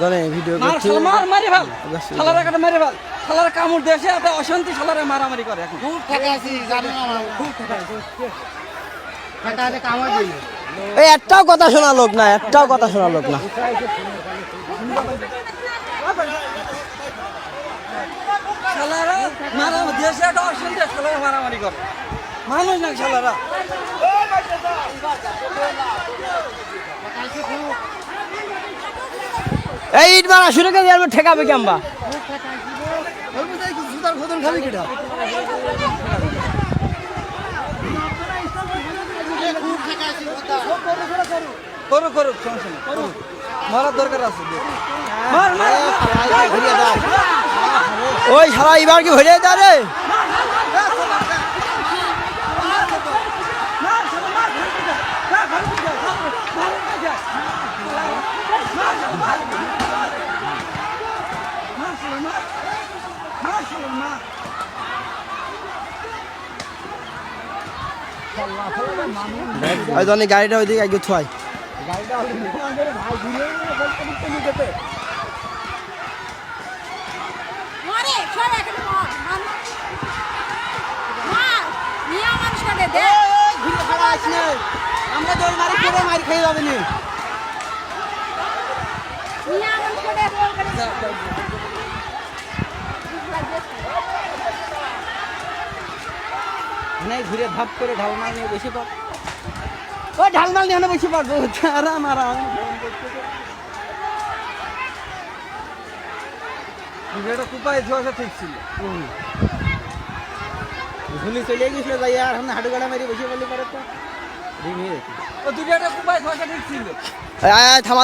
জানে ভিডিও মার করছি মার মারি ভালো অবশ্যই। শালারা কাটা মারি ভালো শালারা কামড় দেশে এত অশান্তি শালারা মারামারি করে এখন। খুব ঠেকা আছি জানি না খুব ঠেকা আছি। ঠেকা হলে কামড় দিই এই একটাও কথা শোনা লোক না একটাও কথা শোনা লোক না। শালারা মারা দেশে এত অশান্তি শালারা মারামারি করে। মানুষ না শালারা। এই ইট মারা শুরু করে দিয়ে ঠেকাবে কেমবা? করুক করুক সমস্যা নেই মারার দরকার আছে ওই সারা এবার কি ভরে যা রে? ওই জন্য গাড়িটা ওইদিকে আগে দে আমরা জল মারি করে মারি খেয়ে যাবে নাই ঘুরে ধাপ করে ঢালমাল নিয়ে বেশি পার ও ঢালমাল নিয়ে বেশি পারব আরাম আরাম। ভিডিওটা কুপায় ধোয়া ঠিক ছিল। ঝুলি চলে গেছিল যাই আর এখন হাঁটু গাড়া মারি বসে বললি পারে তো। ও দুটো কুপায় ধোয়া ঠিক ছিল। থামা।